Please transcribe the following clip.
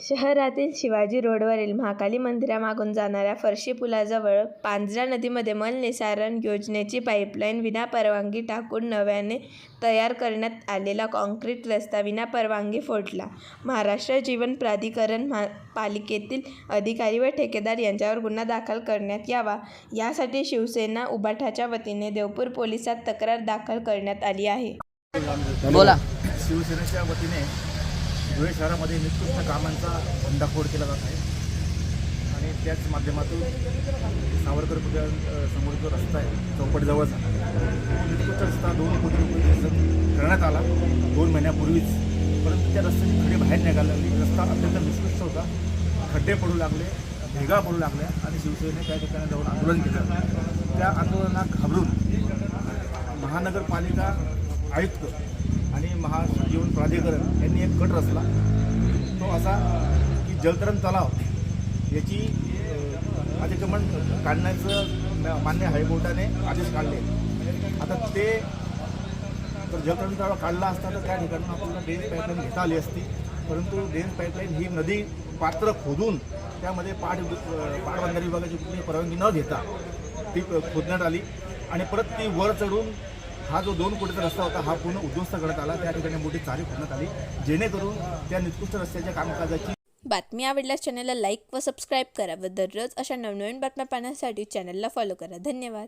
शहरातील शिवाजी रोडवरील महाकाली मंदिरामागून जाणाऱ्या फरशी पुलाजवळ पांजरा नदीमध्ये मलनिसारण योजनेची पाईपलाईन विनापरवानगी टाकून नव्याने तयार करण्यात आलेला काँक्रीट रस्ता विनापरवानगी फोडला. महाराष्ट्र जीवन प्राधिकरण महा पालिकेतील अधिकारी व ठेकेदार यांच्यावर गुन्हा दाखल करण्यात यावा. यासाठी शिवसेना उबाठाच्या वतीने देवपूर पोलिसात तक्रार दाखल करण्यात आली आहे. बोला. शिवसेनेच्या वतीने धुळे शहरामध्ये निकृष्ट कामांचा बंडाफोड केला जात आहे. आणि त्याच माध्यमातून सावरकर पुतळ्या समोर जो रस्ता आहे चौपटजवळचा निकृष्ट रस्ता दोन कोटी रुपये करण्यात आला दोन महिन्यापूर्वीच. परंतु त्या रस्त्याची खडे बाहेर निघाला लागली रस्ता अत्यंत निकृष्ट होता. खड्डे पडू लागले भेगा पडू लागल्या आणि शिवसेनेने त्या ठिकाणी जाऊन आंदोलन केलं. त्या आंदोलनात घाबरून महानगरपालिका आयुक्त आणि महाजीवन प्राधिकरण यांनी एक गट रचला. तो असा की जलतरण तलाव याची अतिक्रमण काढण्याचं मान्य हायकोर्टाने आदेश काढले. आता ते तर जलतरण तलाव काढला असता तर त्या ठिकाणी आपल्याला ड्रेन पाईपलाईन घेता आली असती. परंतु ड्रेन पाईपलाईन ही नदी पात्र खोदून त्यामध्ये पाट पाटबंधारे विभागाची कुठली परवानगी न घेता ती खोदण्यात आली. आणि परत ती वर चढून हा जो दोन कोटीचा रस्ता होता हा पूर्ण उद्ध्वस्त करण्यात आला. त्या ठिकाणी मोठी चारी खोदण्यात आली. जेणेकरून त्या निकृष्ट रस्त्याच्या कामकाजाची बातमी आवडल्यास चॅनलला लाईक व सबस्क्राईब करा व दररोज अशा नवनवीन बातम्या पाहण्यासाठी चॅनलला फॉलो करा. धन्यवाद.